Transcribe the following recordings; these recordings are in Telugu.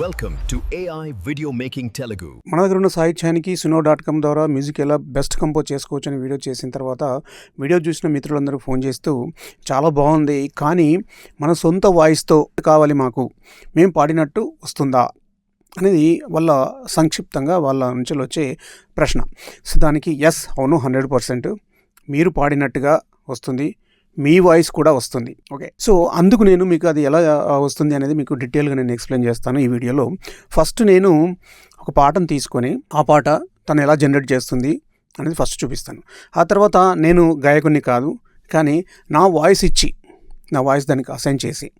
Welcome to AI video making Telugu మన దగ్గర ఉన్న సాహిత్యానికి సునో డాట్ కామ్ ద్వారా మ్యూజిక్ ఎలా బెస్ట్ కంపోజ్ చేసుకోవచ్చు అని వీడియో చేసిన తర్వాత వీడియో చూసిన మిత్రులందరూ ఫోన్ చేస్తూ చాలా బాగుంది కానీ మన సొంత వాయిస్తో కావాలి మాకు. మేము పాడినట్టు వస్తుందా? అనేది వాళ్ళ సంక్షిప్తంగా వాళ్ళ నుంచి వచ్చే ప్రశ్న. సో దానికి ఎస్ అవును హండ్రెడ్ పర్సెంట్ మీరు పాడినట్టుగా వస్తుంది. మీ వాయిస్ కూడా వస్తుంది. ఓకే. సో అందుకు నేను మీకు అది ఎలా వస్తుంది అనేది మీకు డీటెయిల్గా నేను ఎక్స్ప్లెయిన్ చేస్తాను ఈ వీడియోలో. ఫస్ట్ నేను ఒక పాటను తీసుకొని ఆ పాట తను ఎలా జనరేట్ చేస్తుంది అనేది ఫస్ట్ చూపిస్తాను. ఆ తర్వాత నేను గాయకుని కాదు కానీ నా వాయిస్ ఇచ్చి నా వాయిస్ దానికి అసైన్ చేసి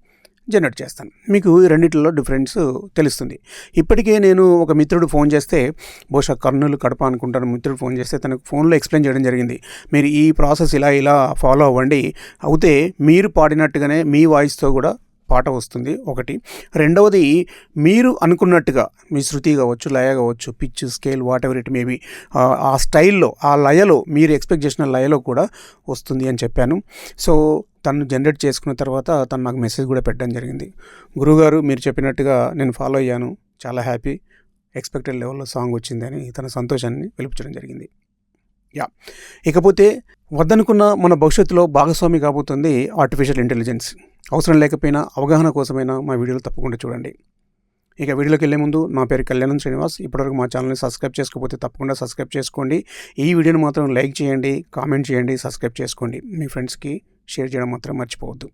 జనరేట్ చేస్తాను. మీకు ఈ రెండిట్లో డిఫరెన్స్ తెలుస్తుంది. ఇప్పటికే నేను ఒక మిత్రుడు ఫోన్ చేస్తే బహుశా కర్నూలు కడప అనుకుంటాను మిత్రుడు ఫోన్ చేస్తే తనకు ఫోన్లో ఎక్స్ప్లెయిన్ చేయడం జరిగింది. మీరు ఈ ప్రాసెస్ ఇలా ఇలా ఫాలో అవ్వండి. అవుతే మీరు పాడినట్టుగానే మీ వాయిస్తో కూడా పాట వస్తుంది ఒకటి. రెండవది మీరు అనుకున్నట్టుగా మీ శృతి కావచ్చు లయ కావచ్చు pitch scale whatever it may be ఆ స్టైల్లో ఆ లయలో మీరు ఎక్స్పెక్ట్ చేసిన లయలో కూడా వస్తుంది అని చెప్పాను. సో తను జనరేట్ చేసుకున్న తర్వాత తను నాకు మెసేజ్ కూడా పెట్టడం జరిగింది. గురుగారు మీరు చెప్పినట్టుగా నేను ఫాలో అయ్యాను. చాలా హ్యాపీ ఎక్స్పెక్టెడ్ లెవెల్లో సాంగ్ వచ్చిందని తన సంతోషాన్ని వెలుపుచడం జరిగింది. యా ఇకపోతే వద్దనుకున్న మన భవిష్యత్తులో భాగస్వామి కాబోతుంది ఆర్టిఫిషియల్ ఇంటెలిజెన్స్ అవసరం లేకపోయినా అవగాహన కోసమైనా మా వీడియోలు తప్పకుండా చూడండి. ఇక వీడియోలోకి వెళ్ళే ముందు నా పేరు కళ్యాణం శ్రీనివాస్. ఇప్పటివరకు మా ఛానల్ని సబ్స్క్రైబ్ చేసుకోకపోతే తప్పకుండా సబ్స్క్రైబ్ చేసుకోండి. ఈ వీడియోని మాత్రం లైక్ చేయండి కామెంట్ చేయండి సబ్స్క్రైబ్ చేసుకోండి. మీ ఫ్రెండ్స్కి షేర్ చేయడం మాత్రం మర్చిపోవద్దు.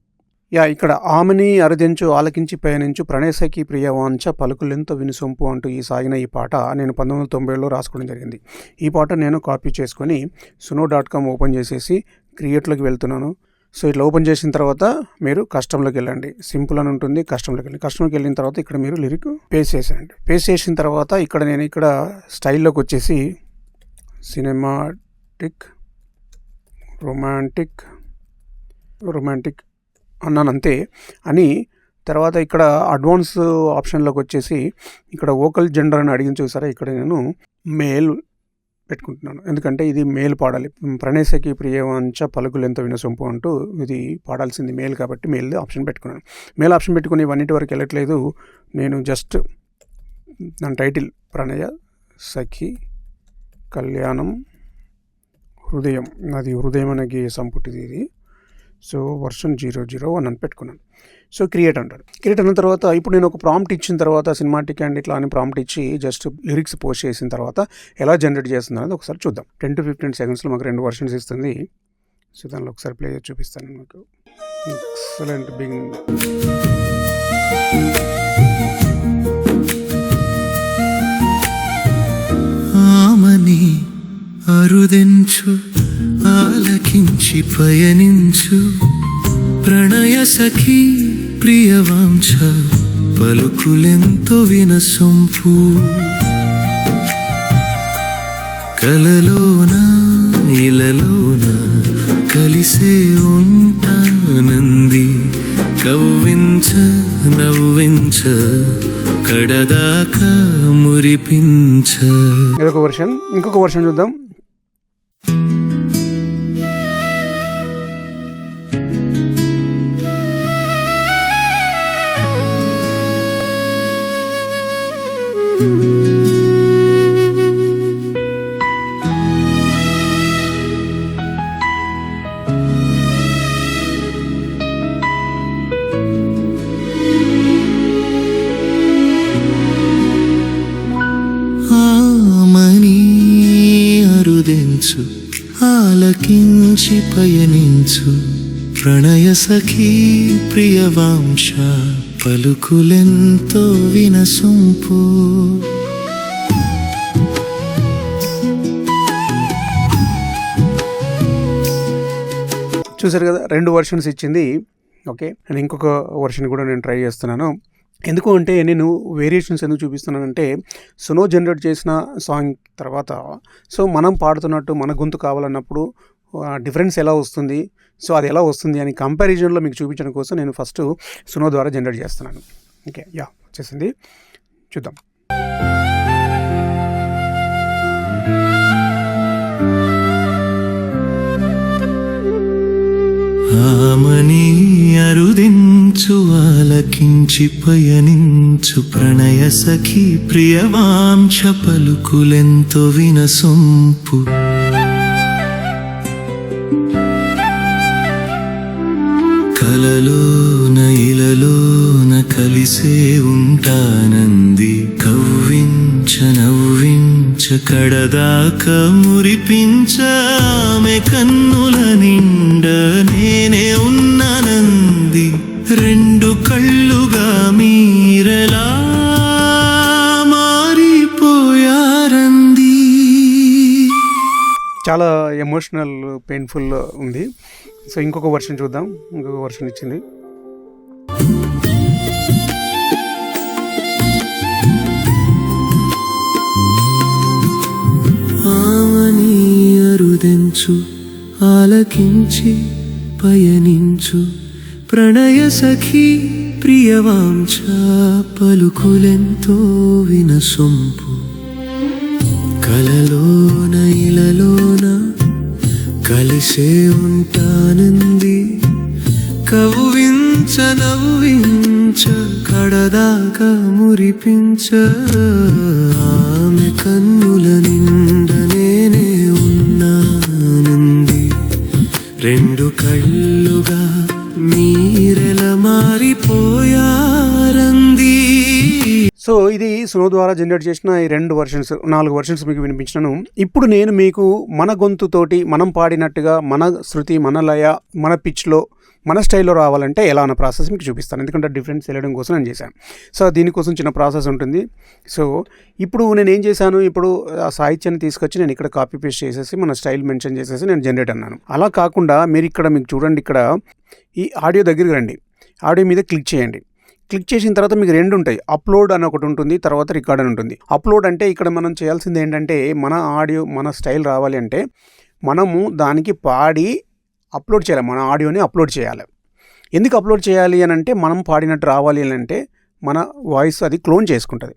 యా ఇక్కడ ఆమెని అరదించు ఆలకించి పయనించు ప్రణేశకి ప్రియవాంచ పలుకులెంతో వినుసొంపు అంటూ ఈ సాగిన ఈ పాట నేను పంతొమ్మిది వందల తొంభైలో రాసుకోవడం జరిగింది. ఈ పాట నేను కాపీ చేసుకొని సునో డాట్ కామ్ ఓపెన్ చేసేసి క్రియేట్లోకి వెళ్తున్నాను. సో ఇట్లా ఓపెన్ చేసిన తర్వాత మీరు కస్టమ్లోకి వెళ్ళండి. సింపుల్ అని ఉంటుంది కస్టమ్లోకి వెళ్ళండి. కస్టమ్లోకి వెళ్ళిన తర్వాత ఇక్కడ మీరు లిరిక్ పేస్ట్ చేసేయండి. పేస్ట్ చేసిన తర్వాత ఇక్కడ నేను ఇక్కడ స్టైల్లోకి వచ్చేసి సినిమాటిక్ రొమాంటిక్ రొమాంటిక్ అన్నాను అంతే అని తర్వాత ఇక్కడ అడ్వాన్స్ ఆప్షన్లోకి వచ్చేసి ఇక్కడ ఓకల్ జెండర్ అని అడిగిన చూసారా? ఇక్కడ నేను మేల్ పెట్టుకుంటున్నాను. ఎందుకంటే ఇది మేల్ పాడాలి. ప్రణేశకి ప్రియవంచ పలుకులు ఎంత వినసొంపు అంటూ ఇది పాడాల్సింది మేల్ కాబట్టి మేల్ ఆప్షన్ పెట్టుకున్నాను. మేల్ ఆప్షన్ పెట్టుకుని ఇవన్నిటి వరకు వెళ్ళట్లేదు. నేను జస్ట్ దాని టైటిల్ ప్రణయ సఖి కళ్యాణం హృదయం. అది హృదయం అనే సంపుటిది ఇది. So version zero zero one అని పెట్టుకున్నాను. సో క్రియేట్ అంటాడు. క్రియేట్ అయిన తర్వాత ఇప్పుడు నేను ఒక ప్రాంప్ట్ ఇచ్చిన తర్వాత సినిమాటిక్ అండ్ ఇట్లా అని ప్రాంప్ట్ ఇచ్చి జస్ట్ లిరిక్స్ పోస్ట్ చేసిన తర్వాత ఎలా జనరేట్ చేస్తుంది అనేది ఒకసారి చూద్దాం. టెన్ టు ఫిఫ్టీన్ సెకండ్స్లో మాకు రెండు వర్షన్స్ ఇస్తుంది. సో దానిలో ఒకసారి ప్లే చేసి చూపిస్తాను మీకు. ఎక్సలెంట్ బింగ్ ఆమని అరుదెంచు ఆలకించి పయనించు. ప్రణయ సఖీ ప్రియవాంఛ పలుకులెంతో వినసొంపు. కలలోన ఇలలోన కలిసే ఉంటానంది. కవ్వించ నవ్వించ కడదాకా మురిపించ. ఇదొక వర్షన్ ఇంకొక వర్షన్ చూద్దాం. ఆమని ఆలకించి పయనించు. ప్రణయ సఖీ ప్రియవాంశ పలుకులెంతో వినసొంపు. చూసారు కదా రెండు వర్షన్స్ ఇచ్చింది. ఓకే నేను ఇంకొక వర్షన్ కూడా నేను ట్రై చేస్తున్నాను. ఎందుకు అంటే నేను వేరియేషన్స్ ఎందుకు చూపిస్తున్నానంటే సునో జనరేట్ చేసిన సాంగ్ తర్వాత సో మనం పాడుతున్నట్టు మన గొంతు కావాలన్నప్పుడు డిఫరెన్స్ ఎలా వస్తుంది? సో అది ఎలా వస్తుంది అని కంపారిజన్లో మీకు చూపించడం కోసం నేను ఫస్ట్ సునో ద్వారా జనరేట్ చేస్తున్నాను. ఓకే యా వచ్చేసింది. చూద్దాం. ఆమని అరుదించు ఆలకించి పయనించు ప్రణయ సఖి ప్రియవాంశ పలుకులెంతో వినసొంపు. కలలోన ఇలలోన కలిసే ఉంటానంది. కవ్వించ నవ్వించ కడదాక మురిపించ ఆమె కన్నుల నిండ నేనే ఉన్నానంది. రెండు కళ్ళుగా మీరలా మారిపోయారంది. చాలా ఎమోషనల్ పెయిన్ఫుల్ ఉంది. సో ఇంకొక వర్షన్ చూద్దాం. ఇంకొక వర్షన్ ఇచ్చింది. ఆమని అరుదెంచు ఆలకించి పయనించు. ప్రణయ సఖి ప్రియవాంఛ పలుకులెంతో వినసొంపు. కలలోన ఇలలోన కలిసే ఉంటానంది. కవ్వించ నవ్వించ కడదాకా మురిపించ. ఆమె కన్నుల నిండ నేనే ఉన్నానంది. రెండు కళ్ళుగా మీరెల మారిపోయా? సో ఇది స్నో ద్వారా జనరేట్ చేసిన ఈ రెండు వర్షన్స్ నాలుగు వర్షన్స్ మీకు వినిపించినాను. ఇప్పుడు నేను మీకు మన గొంతుతోటి మనం పాడినట్టుగా మన శృతి మన లయ మన పిచ్లో మన స్టైల్లో రావాలంటే ఎలా అన్న ప్రాసెస్ మీకు చూపిస్తాను. ఎందుకంటే డిఫరెన్స్ తెలియడం కోసం నేను చేశాను. సో దీనికోసం చిన్న ప్రాసెస్ ఉంటుంది. సో ఇప్పుడు నేను ఏం చేశాను? ఇప్పుడు ఆ సాహిత్యాన్ని తీసుకొచ్చి నేను ఇక్కడ కాపీ పేస్ట్ చేసేసి మన స్టైల్ మెన్షన్ చేసేసి నేను జనరేట్ అన్నాను. అలా కాకుండా మీరు ఇక్కడ మీకు చూడండి ఇక్కడ ఈ ఆడియో దగ్గరికి రండి. ఆడియో మీద క్లిక్ చేయండి. క్లిక్ చేసిన తర్వాత మీకు రెండు ఉంటాయి. అప్లోడ్ అని ఒకటి ఉంటుంది తర్వాత రికార్డ్ అని ఉంటుంది. అప్లోడ్ అంటే ఇక్కడ మనం చేయాల్సింది ఏంటంటే మన ఆడియో మన స్టైల్ రావాలి అంటే మనము దానికి పాడి అప్లోడ్ చేయాలి. మన ఆడియోని అప్లోడ్ చేయాలి. ఎందుకు అప్లోడ్ చేయాలి అని అంటే మనం పాడినట్టు రావాలి అని అంటే మన వాయిస్ అది క్లోన్ చేసుకుంటుంది.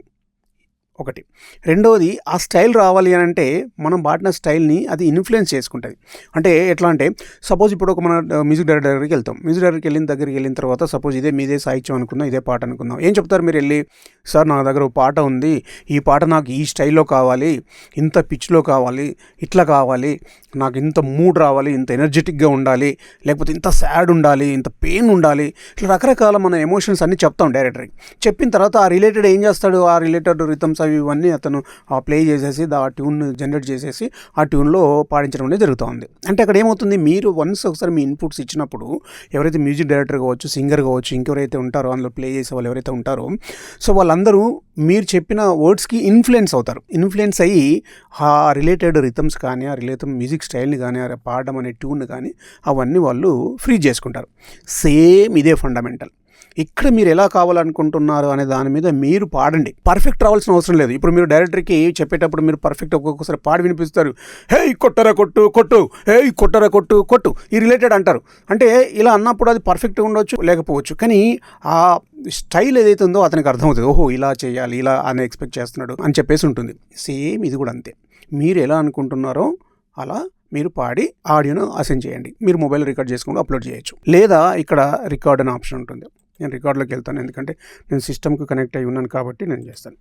ఒకటి. రెండవది ఆ స్టైల్ రావాలి అని అంటే మనం పాడిన స్టైల్ని అది ఇన్ఫ్లుయెన్స్ చేసుకుంటుంది. అంటే ఎట్లా అంటే సపోజ్ ఇప్పుడు ఒక మన మ్యూజిక్ డైరెక్టర్ దగ్గరికి వెళ్తాం. మ్యూజిక్ డైరెక్టర్కి వెళ్ళిన దగ్గరికి వెళ్ళిన తర్వాత సపోజ్ ఇదే మీదే సాహిత్యం అనుకుందాం ఇదే పాట అనుకుందాం. ఏం చెప్తారు మీరు వెళ్ళి సార్ నా దగ్గర ఒక పాట ఉంది. ఈ పాట నాకు ఈ స్టైల్లో కావాలి ఇంత పిచ్లో కావాలి ఇట్లా కావాలి నాకు ఇంత మూడ్ రావాలి ఇంత ఎనర్జెటిక్గా ఉండాలి లేకపోతే ఇంత సాడ్ ఉండాలి ఇంత పెయిన్ ఉండాలి. ఇట్లా రకరకాల మన ఎమోషన్స్ అన్నీ చెప్తాం డైరెక్టర్కి. చెప్పిన తర్వాత ఆ రిలేటెడ్ ఏం చేస్తాడు? ఆ రిలేటెడ్ రిథమ్స్ అవి ఇవన్నీ అతను ఆ ప్లే చేసేసి ఆ ట్యూన్ జనరేట్ చేసేసి ఆ ట్యూన్లో పాడించడం అనేది జరుగుతుంది. అంటే అక్కడ ఏమవుతుంది మీరు వన్స్ ఒకసారి మీ ఇన్పుట్స్ ఇచ్చినప్పుడు ఎవరైతే మ్యూజిక్ డైరెక్టర్ కావచ్చు సింగర్ కావచ్చు ఇంకెవరైతే ఉంటారో అందులో ప్లే చేసే వాళ్ళు ఎవరైతే ఉంటారో సో వాళ్ళందరూ మీరు చెప్పిన వర్డ్స్కి ఇన్ఫ్లుయెన్స్ అవుతారు. ఇన్ఫ్లుయెన్స్ అయ్యి ఆ రిలేటెడ్ రిథమ్స్ కానీ ఆ రిలేటెడ్ మ్యూజిక్ స్టైల్ని కానీ ఆ పాడడం అనే ట్యూన్ కానీ అవన్నీ వాళ్ళు ఫ్రీ చేసుకుంటారు. సేమ్ ఇదే ఫండమెంటల్. ఇక్కడ మీరు ఎలా కావాలనుకుంటున్నారు అనే దాని మీద మీరు పాడండి. పర్ఫెక్ట్ రావాల్సిన అవసరం లేదు. ఇప్పుడు మీరు డైరెక్టర్కి చెప్పేటప్పుడు మీరు పర్ఫెక్ట్ ఒక్కొక్కసారి పాడి వినిపిస్తారు. హే కొట్టరా కొట్టు కొట్టు హే కొట్టరా కొట్టు కొట్టు ఈ రిలేటెడ్ అంటారు. అంటే ఇలా అన్నప్పుడు అది పర్ఫెక్ట్గా ఉండొచ్చు లేకపోవచ్చు. కానీ ఆ స్టైల్ ఏదైతే ఉందో అతనికి అర్థమవుతుంది. ఓహో ఇలా చేయాలి ఇలా అని ఎక్స్పెక్ట్ చేస్తున్నాడు అని చెప్పేసి ఉంటుంది. సేమ్ ఇది కూడా అంతే. మీరు ఎలా అనుకుంటున్నారో అలా మీరు పాడి ఆడియోను అసెండ్ చేయండి. మీరు మొబైల్ రికార్డ్ చేసుకుని అప్లోడ్ చేయొచ్చు. లేదా ఇక్కడ రికార్డ్ అనే ఆప్షన్ ఉంటుంది. నేను రికార్డులోకి వెళ్తాను. ఎందుకంటే నేను సిస్టమ్కి కనెక్ట్ అయి ఉన్నాను కాబట్టి నేను చేస్తాను.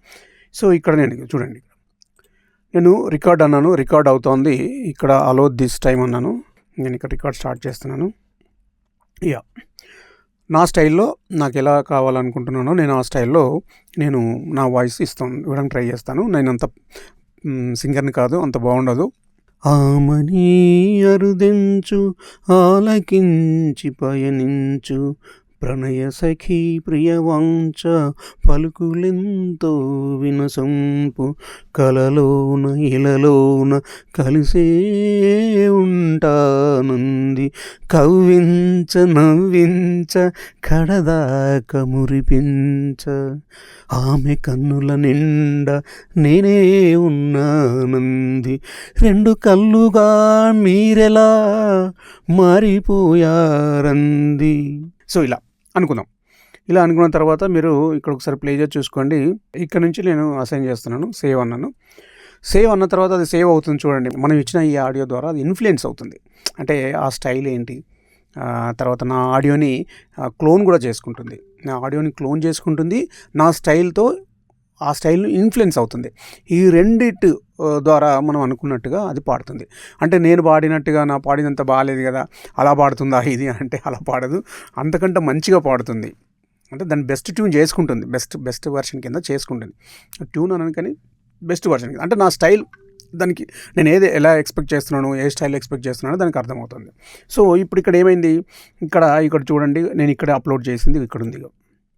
సో ఇక్కడ నేను చూడండి. నేను రికార్డ్ అన్నాను. రికార్డ్ అవుతోంది. ఇక్కడ అలో దిస్ టైం అన్నాను. నేను ఇక్కడ రికార్డ్ స్టార్ట్ చేస్తున్నాను. యా. నా స్టైల్లో నాకు ఎలా కావాలనుకుంటున్నానో నేను ఆ స్టైల్లో నేను నా వాయిస్ ఇస్తాను. ఇవ్వడానికి ట్రై చేస్తాను. నేను అంత సింగర్ని కాదు అంత బాగుండదు. ఆమని అరుదెంచు ఆలకించి పయనించు ప్రణయ సఖీ ప్రియవాంచ పలుకులెంతో వినసంపు కలలోన ఇలలోన కలిసే ఉంటానంది. కవ్వించ నవ్వించ కడదాక మురిపించ. ఆమె కన్నుల నిండా నేనే ఉన్నానంది. రెండు కళ్ళుగా మీరెలా మారిపోయారంది. సో ఇలా అనుకుందాం. ఇలా అనుకున్న తర్వాత మీరు ఇక్కడ ఒకసారి ప్లే చేసి చూసుకోండి. ఇక్కడ నుంచి నేను అసైన్ చేస్తున్నాను. సేవ్ అన్నాను. సేవ్ అన్న తర్వాత అది సేవ్ అవుతుంది చూడండి. మనం ఇచ్చిన ఈ ఆడియో ద్వారా అది ఇన్ఫ్లుయెన్స్ అవుతుంది. అంటే ఆ స్టైల్ ఏంటి? తర్వాత నా ఆడియోని క్లోన్ కూడా చేసుకుంటుంది. నా ఆడియోని క్లోన్ చేసుకుంటుంది. నా స్టైల్తో ఆ స్టైల్ ఇన్ఫ్లుయెన్స్ అవుతుంది. ఈ రెండిటి ద్వారా మనం అనుకున్నట్టుగా అది పాడుతుంది. అంటే నేను పాడినట్టుగా నా పాడినంత బాగాలేదు కదా అలా పాడుతుందా ఇది అంటే అలా పాడదు. అంతకంటే మంచిగా పాడుతుంది. అంటే దాన్ని బెస్ట్ ట్యూన్ చేసుకుంటుంది. బెస్ట్ బెస్ట్ వెర్షన్ కింద చేసుకుంటుంది. ట్యూన్ అనను కానీ బెస్ట్ వెర్షన్ కింద. అంటే నా స్టైల్ దానికి నేను ఏది ఎలా ఎక్స్పెక్ట్ చేస్తున్నాను ఏ స్టైల్ ఎక్స్పెక్ట్ చేస్తున్నానో దానికి అర్థమవుతుంది. సో ఇప్పుడు ఇక్కడ ఏమైంది? ఇక్కడ ఇక్కడ చూడండి. నేను ఇక్కడ అప్లోడ్ చేసింది ఇక్కడ ఉంది.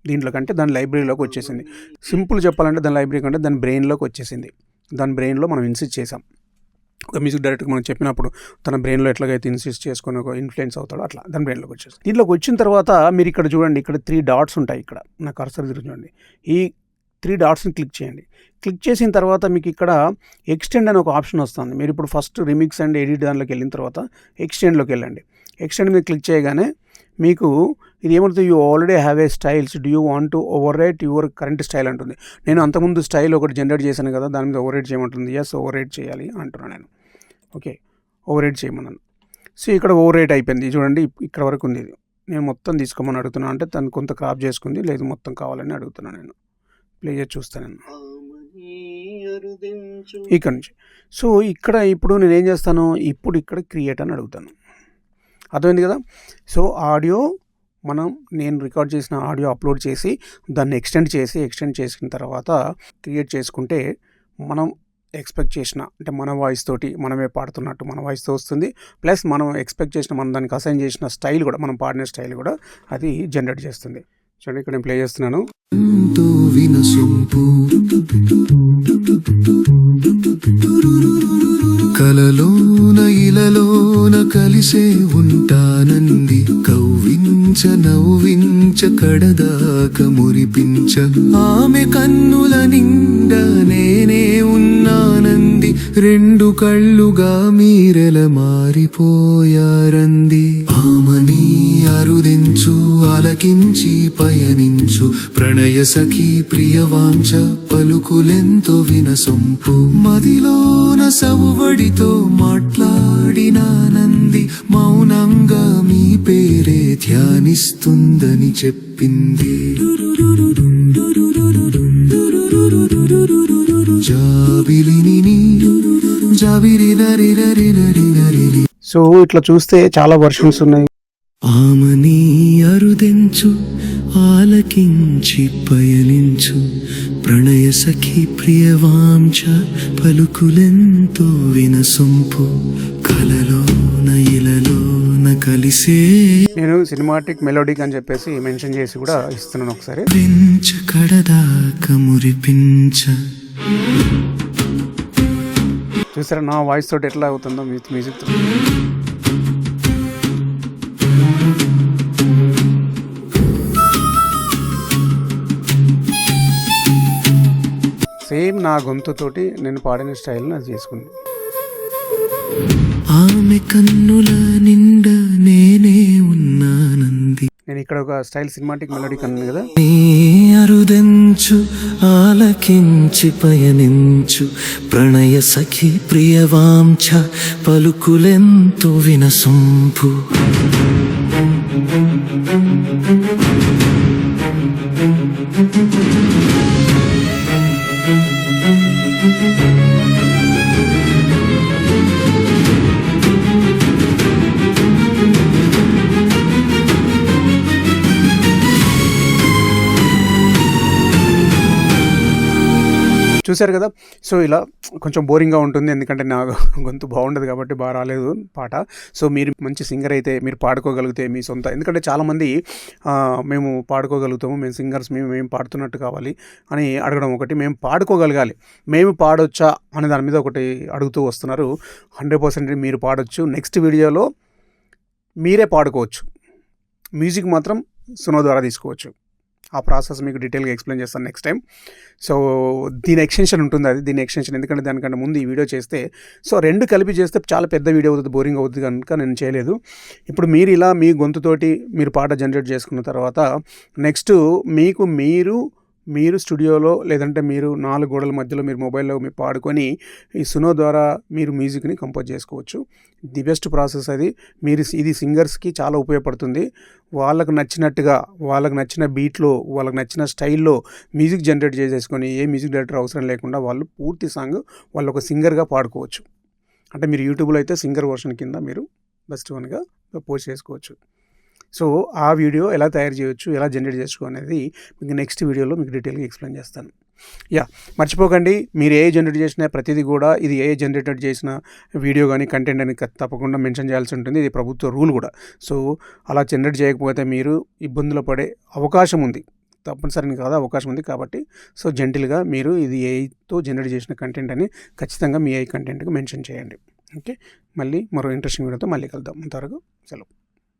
దీంట్లో కంటే దాని లైబ్రరీలోకి వచ్చేసింది. సింపుల్ చెప్పాలంటే దాని లైబ్రరీ కంటే దాని బ్రెయిన్లోకి వచ్చేసింది. దాని బ్రెయిన్లో మనం ఇన్సిస్ట్ చేసాం ఒక మ్యూజిక్ డైరెక్టర్ మనం చెప్పినప్పుడు తన బ్రెయిన్లో ఎట్లాగైతే ఇన్సిస్ట్ చేసుకొని ఒక ఇన్ఫ్లుయెన్స్ అవుతాడో అట్లా దాని బ్రెయిన్లోకి వచ్చేసి దీంట్లోకి వచ్చిన తర్వాత మీరు ఇక్కడ చూడండి ఇక్కడ త్రీ డాట్స్ ఉంటాయి ఇక్కడ. నా కర్సర్ తిరిగి చూడండి. ఈ త్రీ డాట్స్ని క్లిక్ చేయండి. క్లిక్ చేసిన తర్వాత మీకు ఇక్కడ ఎక్స్టెండ్ అని ఒక ఆప్షన్ వస్తుంది. మీరు ఇప్పుడు ఫస్ట్ రిమిక్స్ అండ్ ఎడిట్ దానిలోకి వెళ్ళిన తర్వాత ఎక్స్టెండ్లోకి వెళ్ళండి. ఎక్స్టెండ్ మీద క్లిక్ చేయగానే మీకు ఇది ఏమవుతుంది you already have a styles do you want to overwrite your current style అంటుంది. నేను అంతకుముందు స్టైల్ ఒకటి జనరేట్ చేశాను కదా దాని మీద ఓవర్ రేట్ చేయమంటుంది. ఎస్ ఓవర్ రేట్ చేయాలి అంటున్నాను నేను. ఓకే ఓవర్ రేట్ చేయమన్నాను. సో ఇక్కడ ఓవర్ రేట్ అయిపోయింది. చూడండి ఇక్కడ వరకు ఉంది ఇది. నేను మొత్తం తీసుకోమని అడుగుతున్నాను అంటే తను కొంత క్రాప్ చేసుకుంది లేదు మొత్తం కావాలని అడుగుతున్నాను నేను. ప్లే చేసి చూస్తాను నేను. ఇక్కడ నుంచి. సో ఇక్కడ ఇప్పుడు నేను ఏం చేస్తాను? ఇప్పుడు ఇక్కడ క్రియేట్ అని అడుగుతాను. అర్థమైంది కదా? సో ఆడియో మనం నేను రికార్డ్ చేసిన ఆడియో అప్లోడ్ చేసి దాన్ని ఎక్స్టెండ్ చేసి ఎక్స్టెండ్ చేసిన తర్వాత క్రియేట్ చేసుకుంటే మనం ఎక్స్పెక్ట్ చేసిన అంటే మన వాయిస్ తోటి మనమే పాడుతున్నట్టు మన వాయిస్తో వస్తుంది. ప్లస్ మనం ఎక్స్పెక్ట్ చేసిన మనం దానికి అసైన్ చేసిన స్టైల్ కూడా మనం పాడిన స్టైల్ కూడా అది జనరేట్ చేస్తుంది. చూడండి ఇక్కడ నేను ప్లే చేస్తున్నాను. కలలోన ఇలలోన కలిసే కవ్వించ నవ్వించ కడదాక మురిపించ. ఆమె కన్నుల నిండా నేనే ఉన్నానంది. రెండు కళ్ళుగా మీరెల మారిపోయారంది. ఆమని అరుదించు అలకించి పయనించు. ప్రణయ సఖి ప్రియవాంఛ పలుకులెంతో వినసొంపు. మదిలోన సవువడితో మాట్లాడినానంది. మౌనంగా మీ పేరే ధ్యానిస్తుందని చెప్పింది. జాబిలిని జాబిరి సో ఇట్లా చూస్తే చాలా వర్షన్స్ ఉన్నాయి. ఆమని అరుదెంచు ఆలకించి పయనించు ప్రణయ సఖి ప్రియవాంఛ పలుకులెంతో వినసొంపు కలలోన ఇలలోన కలిసే నేను సినిమాటిక్ మెలోడిక్ అని చెప్పేసి మెన్షన్ చేసి కూడా ఇస్తున్నాను ఒకసారి. పెంచ కడదాక మురిపించ. చూసారా నా వాయిస్ తోటి ఎట్లా అవుతుందో మ్యూజిక్ సేమ్ నా గొంతుతోటి నేను పాడిన స్టైల్ని అది చేసుకుంది. ఆమె కన్నుల నిండా నేనే ఉన్నానంది. నేను ఇక్కడ ఒక స్టైల్ సినిమాటిక్ మెలోడిక్ అన్నాను కదా. నీ అరుదెంచు ఆలకించి పయనించు ప్రణయ సఖి ప్రియవాంఛ పలుకులెంతో వినసొంపు. చూశారు కదా? సో ఇలా కొంచెం బోరింగ్గా ఉంటుంది. ఎందుకంటే నా గొంతు బాగుండదు కాబట్టి బాగా రాలేదు పాట. సో మీరు మంచి సింగర్ అయితే మీరు పాడుకోగలిగితే మీ సొంత. ఎందుకంటే చాలామంది మేము పాడుకోగలుగుతాము. మేము సింగర్స్ మేము మేము పాడుతున్నట్టు కావాలి అని అడగడం ఒకటి. మేము పాడుకోగలగాలి. మేము పాడొచ్చా అనే దాని మీద ఒకటి అడుగుతూ వస్తున్నారు. హండ్రెడ్ పర్సెంట్ మీరు పాడొచ్చు. నెక్స్ట్ వీడియోలో మీరే పాడుకోవచ్చు. మ్యూజిక్ మాత్రం సునో ద్వారా తీసుకోవచ్చు. ఆ ప్రాసెస్ మీకు డీటెయిల్గా ఎక్స్ప్లెయిన్ చేస్తాను నెక్స్ట్ టైం సో దీని ఎక్స్టెన్షన్ ఉంటుంది అది దీని ఎక్స్టెన్షన్. ఎందుకంటే దానికంటే ముందు ఈ వీడియో చేస్తే సో రెండు కలిపి చేస్తే చాలా పెద్ద వీడియో అవుతుంది బోరింగ్ అవుతుంది కనుక నేను చేయలేదు. ఇప్పుడు మీరు ఇలా మీ గొంతుతోటి మీరు పాట జనరేట్ చేసుకున్న తర్వాత నెక్స్ట్ మీకు మీరు మీరు స్టూడియోలో లేదంటే మీరు నాలుగు గోడల మధ్యలో మీరు మొబైల్లో మీరు పాడుకొని ఈ సునో ద్వారా మీరు మ్యూజిక్ని కంపోజ్ చేసుకోవచ్చు. ది బెస్ట్ ప్రాసెస్ అది. మీరు ఇది సింగర్స్కి చాలా ఉపయోగపడుతుంది. వాళ్ళకు నచ్చినట్టుగా వాళ్ళకు నచ్చిన బీట్లో వాళ్ళకి నచ్చిన స్టైల్లో మ్యూజిక్ జనరేట్ చేసేసుకొని ఏ మ్యూజిక్ డైరెక్టర్ అవసరం లేకుండా వాళ్ళు పూర్తి సాంగ్ వాళ్ళు ఒక సింగర్గా పాడుకోవచ్చు. అంటే మీరు యూట్యూబ్లో అయితే సింగర్ వర్షన్ కింద మీరు బెస్ట్ వన్గా పోస్ట్ చేసుకోవచ్చు. సో ఆ వీడియో ఎలా తయారు చేయొచ్చు ఎలా జనరేట్ చేసుకో అనేది మీకు నెక్స్ట్ వీడియోలో మీకు డీటెయిల్గా ఎక్స్ప్లెయిన్ చేస్తాను. యా మర్చిపోకండి మీరు ఏ జనరేట్ చేసినా ప్రతిదీ కూడా ఇది ఏ జనరేటెడ్ చేసిన వీడియో కానీ కంటెంట్ అని తప్పకుండా మెన్షన్ చేయాల్సి ఉంటుంది ఇది ప్రభుత్వ రూల్ కూడా. సో అలా జనరేట్ చేయకపోతే మీరు ఇబ్బందులు పడే అవకాశం ఉంది. తప్పనిసరిని కాదు అవకాశం ఉంది కాబట్టి సో జెంటిల్గా మీరు ఇది ఏఐతో జనరేట్ చేసిన కంటెంట్ అని ఖచ్చితంగా మీ ఐ కంటెంట్కి మెన్షన్ చేయండి. ఓకే మళ్ళీ మరో ఇంట్రెస్టింగ్ వీడియోతో మళ్ళీ కలుద్దాం. అంతవరకు సెలవు.